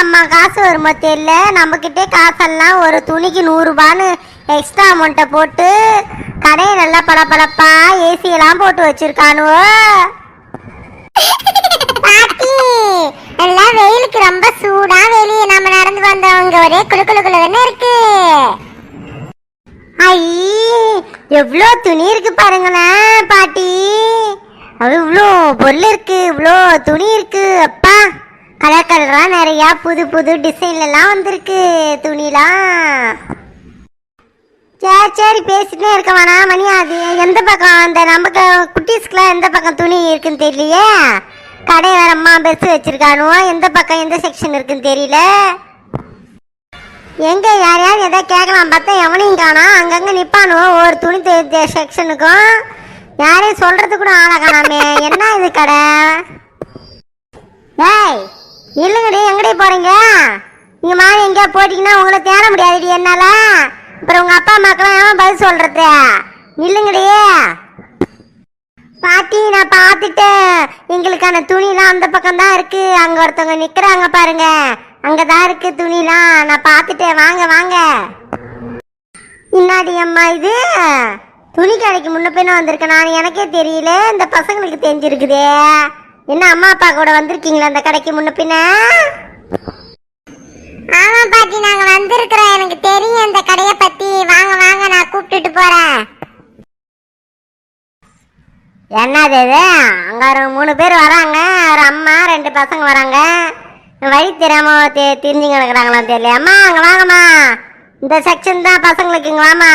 தான் காசு வருமோ தெரியல. நம்மக்கிட்டே காசெல்லாம் ஒரு துணிக்கு நூறுரூபான்னு எக்ஸ்ட்ரா அமௌண்ட்டை போட்டு கடையை நல்லா பளபளப்பா ஏசி எல்லாம் போட்டு வச்சிருக்கானுவோ. பாட்டி எல்லாம் வெயிலுக்கு ரொம்ப சூடா வெளியே நம்ம நடந்து வந்தவங்க ஒரே குளு இருக்கு. ஐ எவ்வளோ துணி இருக்கு பாருங்களேன் பாட்டி. அது இவ்வளோ பொருள் இருக்கு இவ்வளோ துணி இருக்கு. அப்பா. கலர் கலராக நிறையா புது புது டிசைன்லலாம் வந்திருக்கு துணிலாம் சரி சரி பேசிட்டே இருக்க வேணாம் மணி அது எந்த பக்கம்? அந்த நமக்கு குட்டீஸ்க்குலாம் எந்த பக்கம் துணி இருக்குன்னு தெரியலையே? கடை வேற அம்மா பெருசு வச்சிருக்கானுவோ எந்த பக்கம் எந்த செக்ஷன் இருக்குன்னு தெரியல. எங்க யாரையாவது எதை கேட்கலாம் பார்த்தா எவனையும் காணோம் அங்கங்கே நிப்பானுவோ ஒரு துணி செக்ஷனுக்கும் யாரையும் சொல்றது கூட ஆளை காணாமே. என்ன இது கடை? ஏய் இல்லைங்கடி எங்கடி போறீங்க? நீங்க மாதிரி எங்கேயா போயிட்டீங்கன்னா உங்களை தேட முடியாதுடி என்னால. அப்புறம் உங்க அப்பா அம்மாக்கெல்லாம் ஏன் பதில் சொல்றது? இல்லைங்கடி. பாட்டி நான் பார்த்துட்டேன் எங்களுக்கான துணிலாம் அந்த பக்கம் தான் இருக்கு. அங்க ஒருத்தவங்க நிக்கிறாங்க பாருங்க. அங்கதான் இருக்கு துணிலாம். நான் பார்த்துட்டேன் வாங்க வாங்க. இன்னாடி அம்மா இது? துணி கடைக்கு முன்ன பின்ன வந்திருக்கேன் நான் எனக்கே தெரியல. இந்த பசங்களுக்கு தெரிஞ்சிருக்குதே. என்ன அம்மா அப்பா கூட வந்திருக்கீங்களா அந்த கடைக்கு முன்ன பின்ன? ஆமா பாட்டி நாங்க வந்திருக்கிறோம். எனக்கு தெரியும் அந்த கடையை பத்தி. வாங்க வாங்க நான் கூப்பிட்டுட்டு போறேன். என்னது இது? அங்க ஒரு மூணு பேர் வராங்க. ஒரு அம்மா ரெண்டு பசங்க வராங்க. வழி தெரியாம தெ தெரிஞ்சு கிடக்குறாங்களா தெரியல அம்மா அங்க வாங்கம்மா. இந்த செக்ஷன் தான் பசங்களுக்கு இங்க வாமா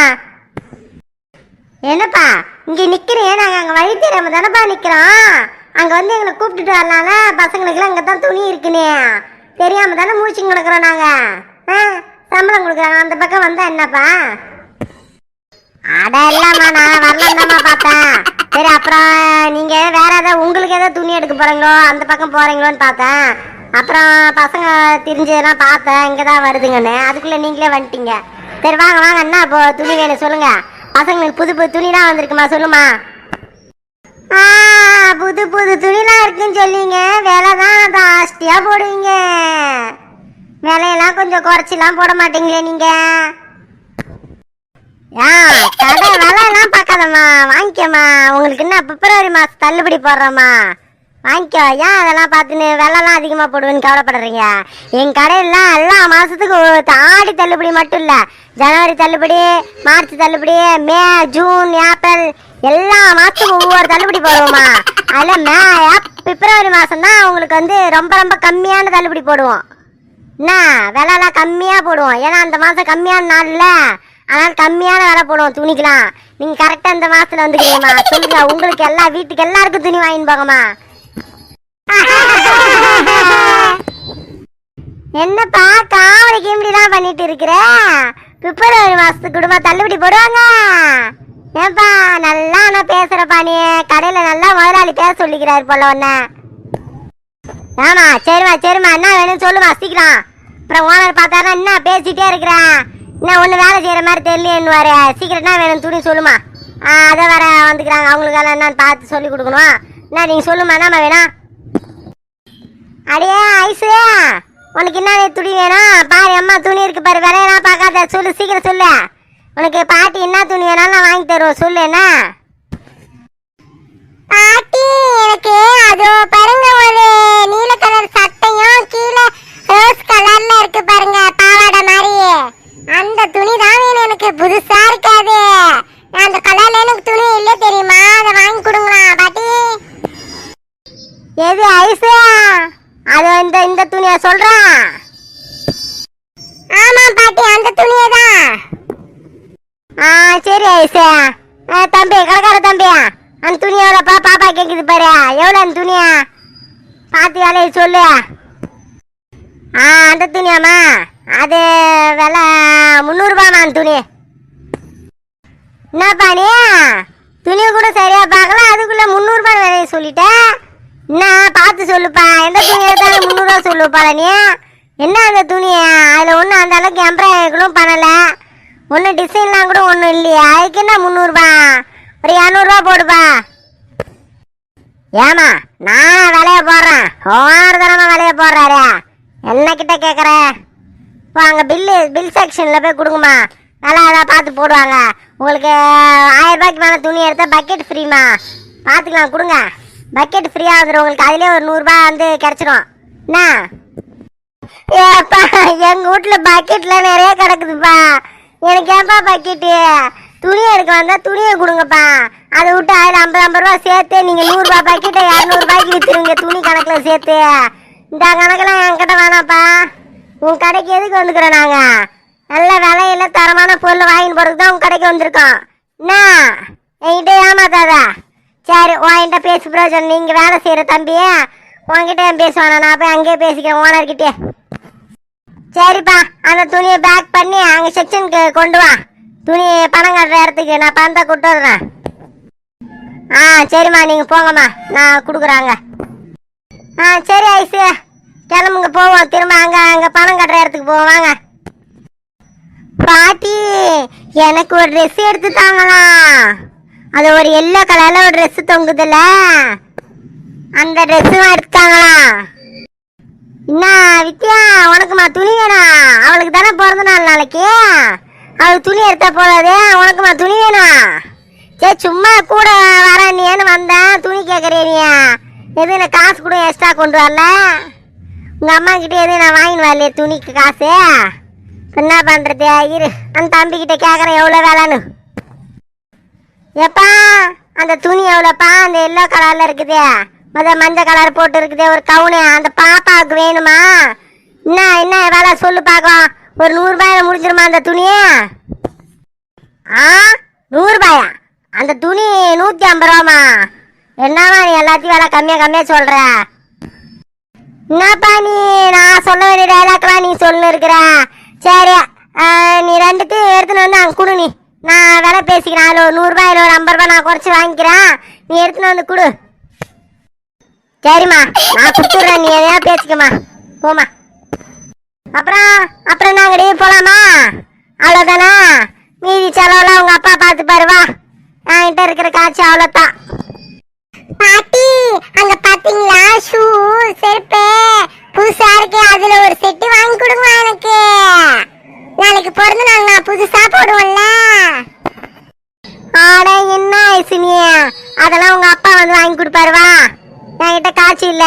என்னப்பா இங்க நிக்கிறேன் நாங்க அங்க வழி தெரியாம தானப்பா நிக்கிறோம். அங்கே வந்து எங்களை கூப்பிட்டுட்டு வரலாம்ல பசங்களுக்குலாம் இங்கே தான் துணி இருக்குனே. தெரியாம தானே மூச்சு கிடக்குறோம் நாங்கள் ஆ, சம்பளம் கொடுக்குறாங்க. அந்த பக்கம் வந்தால் என்னப்பா? அட இல்லம்மா நான் வரலாம்மா பார்த்தேன். சரி அப்புறம் நீங்க வேற ஏதாவது உங்களுக்கு ஏதாவது துணி எடுக்க போறீங்களோ அந்த பக்கம் போறீங்களோன்னு பார்த்தேன். அப்புறம் பசங்க தெரிஞ்சதெல்லாம் பார்த்தேன். இங்கே தான் வருதுங்கன்னு. அதுக்குள்ளே நீங்களே வந்துட்டீங்க. சரி வாங்க வாங்க. என்ன இப்போ துணி வேணும் சொல்லுங்க. பசங்களுக்கு புது புது துணிலாம் வந்திருக்குமா? சொல்லுமா. புது புது துணிலாம் இருக்குன்னு சொல்லிங்க. விலை தான் ஜாஸ்தியாக போடுவீங்க. விலையெல்லாம் கொஞ்சம் குறைச்சிலாம் போட மாட்டீங்களே நீங்கள் ஆ கடை விலையெல்லாம் பார்க்காதம்மா. வாங்கிக்கம்மா. உங்களுக்கு என்ன பிப்ரவரி மாதம் தள்ளுபடி போடுறோம்மா. வாங்கிக்கோ. ஏன் அதெல்லாம் பார்த்துன்னு விலைலாம் அதிகமாக போடுவேன்னு கவலைப்படுறீங்க? என் கடையிலாம் எல்லா மாதத்துக்கு ஆடி தள்ளுபடி மட்டும் இல்லை. ஜனவரி தள்ளுபடி மார்ச் தள்ளுபடி மே ஜூன் ஏப்ரல் எல்லா மாசத்துக்கும் ஒவ்வொரு தள்ளுபடி போடுவோம்மா அதில் மே பிப்ரவரி மாதம் தான் உங்களுக்கு வந்து ரொம்ப ரொம்ப கம்மியான தள்ளுபடி போடுவோம். என்ன? விலைலாம் கம்மியாக போடுவோம். ஏன்னா அந்த மாதம் கம்மியான நாள்ல அதனால் கம்மியான விலை போடுவோம் துணிக்கலாம் நீங்கள் கரெக்டாக இந்த மாதத்தில் வந்துக்கிறீங்கம்மா. சொல்லுங்க உங்களுக்கு எல்லா வீட்டுக்கு எல்லாருக்கும் துணி வாங்கின்னு போங்கம்மா. என்னப்பா காவடி கிம்படிலாம் பண்ணிட்டு இருக்கிற? பிப்ரவரி மாசத்துக்கு குடும்பம் தள்ளுபடி போடுவாங்க. ஏப்பா நல்லா நான் பேசுறப்பா நீ. கடையில நல்லா முதலாளி பேச சொல்லிக்கிறாரு போல ஒன்ன ஆமா சரிம்மா சரிம்மா என்ன வேணும் சொல்லுமா சீக்கிரம். அப்புறம் ஓனர் பார்த்தாரா என்ன பேசிட்டே இருக்கிறேன் என்ன ஒன்று வேலை செய்கிற மாதிரி தெரியலன்னுவாரு சீக்கிரம் என்ன வேணும் துணி சொல்லுமா ஆ அதை வர வந்துக்கிறாங்க. அவங்களுக்கெல்லாம் என்னன்னு பார்த்து சொல்லி கொடுக்கணும். என்ன நீங்கள் சொல்லுமா என்னம்மா வேணும்? அடியே ஐசு உனக்கு என்ன துணி வேணும்? பாரு அம்மா துணி இருக்கு பாரு விலையெல்லாம் பார்க்காத. சொல்லு சீக்கிரம் சொல்லு. உனக்கு பாட்டி என்ன துணி வேணாலும் நான் வாங்கி தருவோம். சொல்லு என்ன? பாட்டி எனக்கு அது பாருங்க ஒரு நீல கலர் சட்டையும் கீழே ரோஸ் கலர்ல இருக்கு பாருங்க பாவாடை மாதிரி. அந்த துணி தான் வேணும் எனக்கு. புதுசா இருக்காது அந்த கலர்ல எனக்கு துணி இல்ல தெரியுமா? அதை வாங்கி கொடுங்களா பாட்டி. எது ஐசா அது இந்த இந்த துணியா சொல்றேன் ஆமா பாட்டி அந்த துணியே தான். ஆ சரி ஐஸ் தம்பி கடைக்கார தம்பியா அந்த துணி எவ்வளோப்பா பாப்பா கேட்குது பாரு. எவ்வளோ அந்த துணியா பார்த்து வேலையை சொல்லு. ஆ அந்த துணியாம்மா? அது விலை முந்நூறுபாமா அந்த துணி. என்னப்பா நீ? துணி கூட சரியா பார்க்கல அதுக்குள்ள முந்நூறுபா விலையை சொல்லிட்டேன் என்ன பார்த்து சொல்லுப்பா. எந்த துணி எடுத்தாலும் முந்நூறுரூவா சொல்லுப்பா நீ? என்ன அந்த துணியை அதில் ஒன்றும் அந்த அளவுக்கு எம்ப்ராய்டரிகளும் பண்ணலை. ஒன்றும் டிசைன்லாம் கூட ஒன்றும் இல்லையா. அதுக்கு என்ன முந்நூறுபா? ஒரு இரநூறுவா போடுப்பா. ஏமா நான் விலைய போடுறேன். ஓனர் தரமா விலைய போடுறாரு. என்ன கிட்ட கேட்குற அங்கே பில்லு பில் செக்ஷனில் போய் கொடுங்கம்மா. நல்லா அதான் பார்த்து போடுவாங்க. உங்களுக்கு ஆயிரம் ரூபாய்க்கு மேலே துணி எடுத்தால் பக்கெட் ஃப்ரீம்மா பார்த்துக்கலாம் கொடுங்க. பக்கெட் ஃப்ரீயாக வந்துடும் உங்களுக்கு அதிலே ஒரு நூறுரூபா வந்து கிடச்சிரும். என்ன? ஏப்பா எங்கள் வீட்டில் பக்கெட்லாம் நிறைய கிடக்குதுப்பா. எனக்கு ஏப்பா பக்கெட்டு? துணி எடுக்க வந்தால் துணியை கொடுங்கப்பா. அதை விட்டு அதில் ஐம்பது ஐம்பது ரூபா சேர்த்து நீங்கள் நூறுரூபா பக்கெட்டை இரநூறுபாய்க்கு விற்றுருங்க துணி கணக்கில் சேர்த்து. இந்த கணக்கெல்லாம் என்கிட்ட வேணாப்பா உன் கடைக்கு எதுக்கு வந்துக்கிறோம் நாங்கள் நல்ல விலையில தரமான பொருள் வாங்கின்னு போகிறதுக்கு தான் உன் கடைக்கு வந்திருக்கோம். என்ன? என்கிட்ட ஏமாத்தாத. சரி உன்கிட்ட பேசி பிரயோஜனம் நீங்கள் வேலை செய்கிற தம்பி உன்கிட்ட ஏன் பேசுவானா நான் போய் அங்கேயே பேசிக்கிறேன் ஓனர்கிட்டே சரிப்பா அந்த துணியை பேக் பண்ணி அங்கே செக்ஷனுக்கு கொண்டு வா. துணி பணம் கட்டுற இடத்துக்கு நான் பணத்தை கொண்டு வர்றேன் ஆ சரிம்மா நீங்கள் போங்கம்மா. நான் கொடுக்குறாங்க ஆ சரி ஐசு. கிளம்புங்க போவோம். திரும்ப அங்கே அங்கே பணம் கட்டுற இடத்துக்கு போவோம். வாங்க. பாட்டி எனக்கு ஒரு ட்ரெஸ் எடுத்து தாங்களா அது ஒரு எல்லோ கலரில் ஒரு ட்ரெஸ் தொங்குதுல்ல. அந்த ட்ரெஸ்ஸும் எடுத்தாங்களா என்ன வித்யா உனக்குமா துணி வேணும் அவளுக்கு தானே பிறந்த நாள் நாளைக்கு? அவளுக்கு துணி எடுத்தா போதாது? உனக்குமா துணி வேணும் சரி சும்மா கூட வரேன் நீன்னு வந்தேன். துணி கேட்குறிய எதுவும் எனக்கு காசு கூட எக்ஸ்ட்ரா கொண்டு வரல? உங்கள் அம்மா கிட்ட எதுவும் நான் வாங்கின்னு வரலையே துணிக்கு காசு? என்ன பண்ணுறது இரு அந்த தம்பிக்கிட்ட கேட்குறேன் எவ்வளோ வேலைன்னு. எப்பா அந்த துணி எவ்வளோப்பா? அந்த எல்லோ கலரில் இருக்குது. முத மஞ்சள் கலர் போட்டு இருக்குதே ஒரு கவுனு. அந்த பாப்பாவுக்கு வேணுமா? என்ன என்ன வேலை சொல்லு பார்க்கலாம். ஒரு நூறுரூபாயில முடிச்சிருமா அந்த துணியை ஆ நூறுபாயா? அந்த துணி நூற்றி ஐம்பது ரூபாமா என்னவா நீ எல்லாத்தையும் வேலை கம்மியாக கம்மியாக சொல்கிற என்னப்பா நீ? நான் சொல்ல வேண்டிய டைலாக்லாம் நீ சொல்லு இருக்கிற. சரி நீ ரெண்டுத்தையும் எடுத்துன்னு வந்து அங்கே கொடு நீ. நான் விலை பேசிக்கிறேன். அதில் ஒரு நூறுரூபா இல்லை ஒரு ஐம்பது ரூபா நான் குறைச்சி வாங்கிக்கிறேன். நீ எடுத்துன்னு வந்து கொடு. சரிம்மா நான் கொடுத்துட்றேன் நீ எதையா பேசிக்கம்மா. போமா அப்புறம் அப்புறம் நாங்கள் டீ போகலாமா அவ்வளோதானா மீதி செலவெல்லாம் உங்கள் அப்பா பார்த்து பாருவா என்கிட்ட இருக்கிற காட்சி அவ்வளோதான் பாட்டி அங்க பாத்தீங்களா? ஷூ செருப்பு. புதுசா இருக்கு அதுல ஒரு செட்டு வாங்கி கொடுங்க எனக்கு. நாளைக்கு பிறந்த நாள் நான் புதுசா போடுவோம்ல. ஆட என்ன ஐசுனிய அதெல்லாம் உங்க அப்பா வந்து வாங்கி கொடுப்பாரு வா. என்கிட்ட காட்சி இல்ல.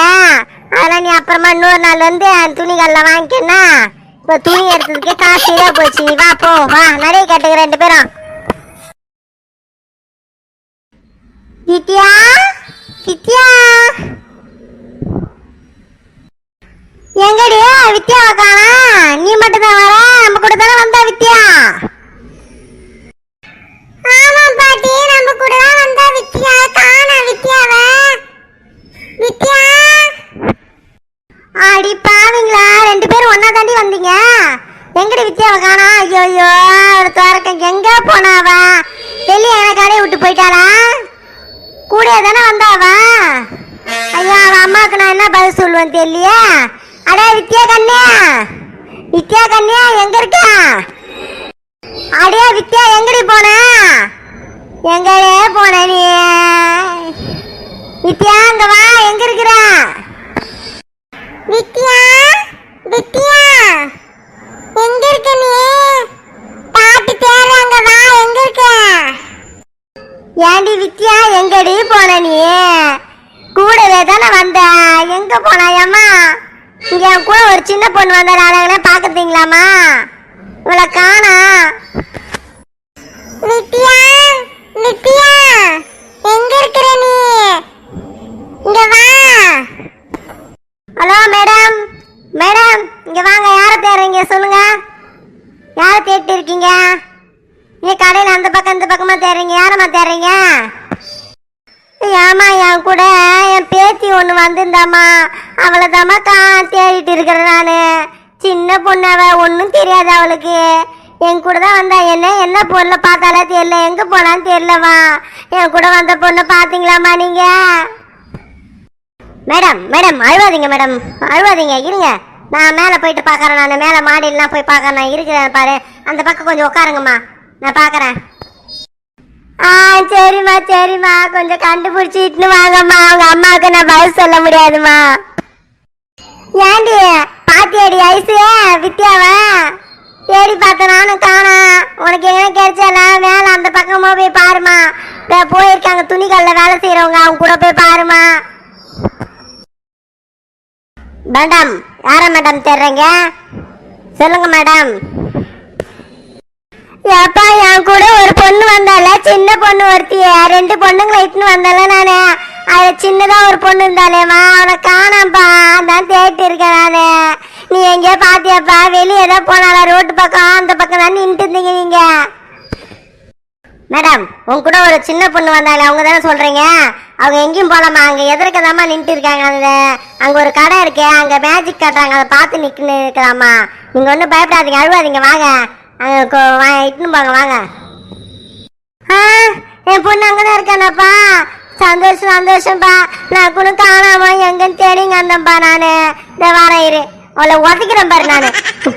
அதெல்லாம் நீ அப்புறமா இன்னொரு நாள் வந்து அந்த துணிகள்ல வாங்கிக்கன்னா இப்போ துணி எடுத்ததுக்கே காசு சரியா போச்சு. நீ வா போ வா. நிறைய கேட்டுக்க ரெண்டு பேரும். வித்யா எங்கடி வித்யாவை காணா? ஐயோ ஐயோ ஒரு துவரக்கம் எங்க போனாவா வெளியே எனக்கு கடையை விட்டு போயிட்டாளா? கூட தானே வந்தாவா? ஐயோ அவன் அம்மாவுக்கு நான் என்ன பதில் சொல்லுவேன் தெரியலையா? அடே வித்யா கன்யா வித்யா கன்யா எங்க இருக்க? அடே வித்யா எங்கடி போன? எங்கடே போன நீ? பாக்குறீங்களாமா உங்களை காணா. நித்யா நித்யா எங்க இருக்கிற நீ? இங்க வா. Hello madam. மேடம் இங்க வாங்க. யாரை தேடுறீங்க? சொல்லுங்க. யாரை தேடிட்டு இருக்கீங்க? நீ கடையில் அந்த பக்கம் இந்த பக்கமா தேடுறீங்க. யாரம்மா தேடுறீங்க? ஏமா என் கூட என் பேத்தி ஒன்று வந்திருந்தாம்மா. அவளை தாம்மா கா தேடிட்டு இருக்கிறேன் நான். சின்ன பொண்ணாவ ஒன்றும் தெரியாது அவளுக்கு. என் கூட தான் வந்தா என்ன? என்ன பொருளை பார்த்தாலே தெரியல. எங்கே போனான்னு தெரியலவா? என் கூட வந்த பொண்ணை பார்த்தீங்களாமா நீங்கள் மேடம் மேடம் அழுவாதீங்க மேடம். அழுவாதீங்க. இருங்க. நான் மேலே போயிட்டு பார்க்குறேன். நான் மேலே மாடிலாம் போய் பார்க்குறேன். நான் இருக்கிறேன் பாரு. அந்த பக்கம் கொஞ்சம் உட்காருங்கம்மா. நான் பார்க்குறேன். ஆ சரிம்மா சரிம்மா. கொஞ்சம் கண்டுபிடிச்சி இட்டுன்னு வாங்கம்மா. அவங்க அம்மாவுக்கு நான் பதில் சொல்ல முடியாதும்மா. ஏண்டி? பாத்தியாடி ஐசு வித்யாவா. தேடி பார்த்த நானும் காணா உனக்கு எங்கே கிடைச்சல வேலை அந்த பக்கமாக போய் பாருமா. இப்போ போயிருக்காங்க துணிகளில் வேலை செய்யறவங்க அவங்க கூட போய் பாருமா. மேடம் யாரா மேடம் தேடுறீங்க? சொல்லுங்க மேடம். ஏப்பா என் கூட ஒரு பொண்ணு வந்தால சின்ன பொண்ணு ஒருத்திய. ரெண்டு பொண்ணுங்களை இட்டுன்னு வந்தால நானு. அது சின்னதா ஒரு பொண்ணு இருந்தாலேம்மா அவனை காணாம்ப்பா அதான் தேடிட்டு இருக்கேன் நானு. நீ எங்கேயோ பாத்தியாப்பா? வெளியே ஏதோ போனால ரோட்டு பக்கம் அந்த பக்கம் தான் நின்றுட்டு இருந்தீங்க நீங்க. மேடம் உன் கூட ஒரு சின்ன பொண்ணு வந்தாங்க அவங்க தானே சொல்றீங்க? அவங்க எங்கேயும் போலாமா? அங்க எதிர்க்க தாம்மா நின்றுட்டு இருக்காங்க அந்த அங்க ஒரு கடை இருக்கு அங்க மேஜிக் கட்டுறாங்க. அதை பார்த்து நிக்கணும் இருக்கலாமா? நீங்க ஒன்றும் பயப்படாதீங்க அழுவாதீங்க. வாங்க. அங்க இட்டுன்னு போங்க வாங்க. ஆ என் பொண்ணு அங்கதான் இருக்கானப்பா. சந்தோஷம் சந்தோஷம்ப்பா நான் குழு காணாம எங்கன்னு தேடிங்க வந்தேன்ப்பா நானு. இந்த வாரம் இரு. அவளை உதைக்கிறேன் பாரு நானு.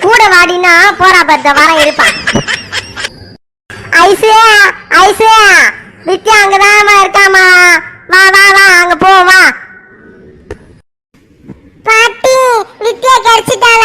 கூட வாடினா போறா பாரு இந்த வாரம் இருப்பா. ஐசியா ஐசியா வித்யா அங்கதான்மா இருக்காமா வா வா வா அங்க போவா பாட்டி வித்யா கிடைச்சிட்டாங்க